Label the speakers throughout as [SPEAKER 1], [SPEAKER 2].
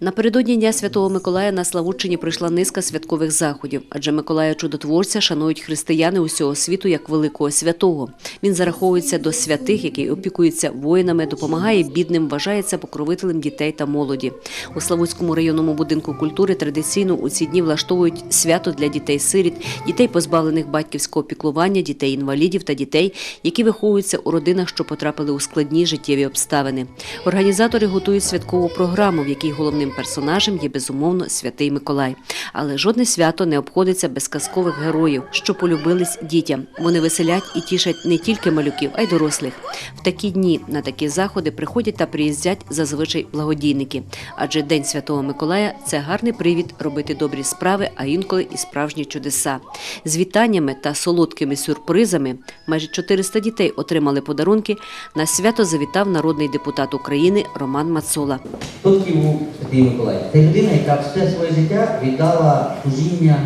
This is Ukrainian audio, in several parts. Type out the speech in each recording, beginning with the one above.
[SPEAKER 1] Напередодні Дня Святого Миколая на Славутчині прийшла низка святкових заходів, адже Миколая Чудотворця шанують християни усього світу як великого святого. Він зараховується до святих, який опікується воїнами, допомагає бідним, вважається покровителем дітей та молоді. У Славутському районному будинку культури традиційно у ці дні влаштовують свято для дітей-сиріт, дітей, позбавлених батьківського піклування, дітей-інвалідів та дітей, які виховуються у родинах, що потрапили у складні життєві обставини. Організатори готують святкову програму, в якій головним персонажем є безумовно святий Миколай. Але жодне свято не обходиться без казкових героїв, що полюбились дітям. Вони веселять і тішать не тільки малюків, а й дорослих. В такі дні на такі заходи приходять та приїздять зазвичай благодійники. Адже День Святого Миколая це гарний привід робити добрі справи, а інколи і справжні чудеса. З вітаннями та солодкими сюрпризами майже 400 дітей отримали подарунки. На свято завітав народний депутат України Роман Мацола.
[SPEAKER 2] Такий був Святий Це людина, яка все своє життя віддала служіння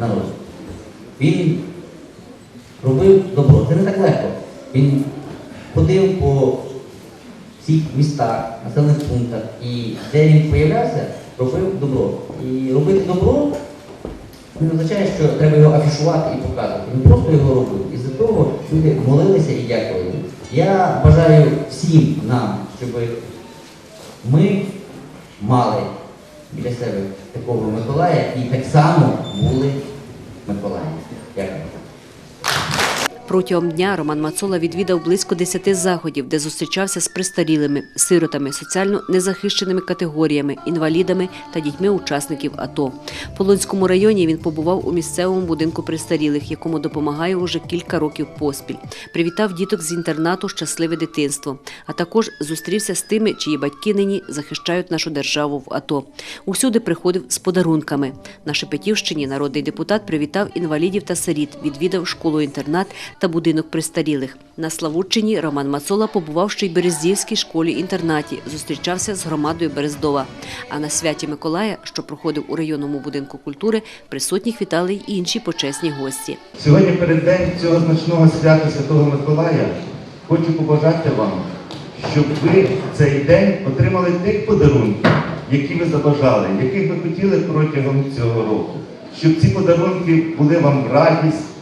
[SPEAKER 2] народу. Він робив добро. Це не так легко. Він ходив по всіх містах, населених пунктах, і де він появлявся, робив добро. І робити добро не означає, що треба його афішувати і показувати. Він просто його робив. І за того люди молилися і дякували. Я бажаю всім нам, щоб ми мали біля себе такого Миколая і так само були Миколаєм.
[SPEAKER 1] Протягом дня Роман Мацола відвідав близько 10 заходів, де зустрічався з престарілими, сиротами, соціально незахищеними категоріями, інвалідами та дітьми учасників АТО. В Полонському районі він побував у місцевому будинку престарілих, якому допомагає уже кілька років поспіль. Привітав діток з інтернату Щасливе дитинство, а також зустрівся з тими, чиї батьки нині захищають нашу державу в АТО. Усюди приходив з подарунками. На Шепетівщині народний депутат привітав інвалідів та сиріт, відвідав школу-інтернат та будинок престарілих. На Славутчині Роман Мацола побував ще й Берездівській школі-інтернаті, зустрічався з громадою Берездова. А на святі Миколая, що проходив у районному будинку культури, присутніх вітали й інші почесні гості.
[SPEAKER 3] Сьогодні перед день цього значного свята Святого Миколая хочу побажати вам, щоб ви цей день отримали тих подарунків, які ви забажали, яких ви хотіли протягом цього року. Щоб ці подарунки були вам радість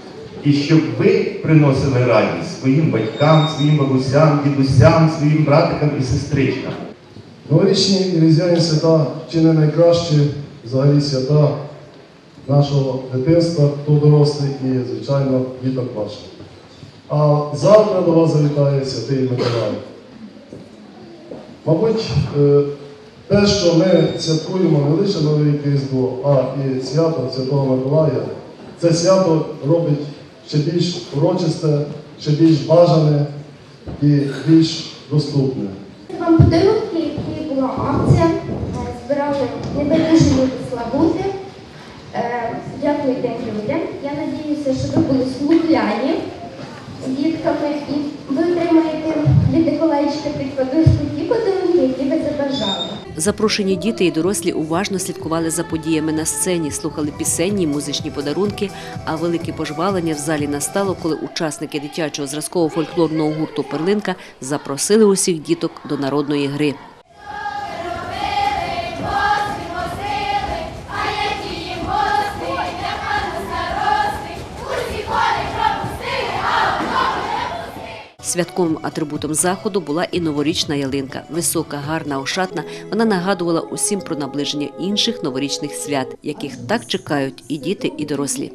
[SPEAKER 3] і щоб ви приносили радість своїм батькам, своїм бабусям, дідусям, своїм братикам і сестричкам.
[SPEAKER 4] Новорічні і різдвяні свята чи не найкращі взагалі свята нашого дитинства, хто дорослий і, звичайно, діток ваших. А завтра до вас завітає Святий Миколай. Мабуть, е, те, що ми святкуємо не лише Новий Різдво, а і свято Святого Миколая, це свято робить ще більш урочисте, ще більш бажане і більш доступне.
[SPEAKER 5] Вам подарунки, які була акція, е, збирали небайдужі люди Славути. Е, Дякую день людям. Я надіюся, що ви були слухляні з дітками і ви отримаєте від Миколаївчика під ті подарунки, які ви забажали.
[SPEAKER 1] Запрошені діти і дорослі уважно слідкували за подіями на сцені, слухали пісенні, музичні подарунки. А велике пожвалення в залі настало, коли учасники дитячого зразкового фольклорного гурту Перлинка запросили усіх діток до народної гри. Святковим атрибутом заходу була і новорічна ялинка. Висока, гарна, ошатна. Вона нагадувала усім про наближення інших новорічних свят, яких так чекають і діти, і дорослі.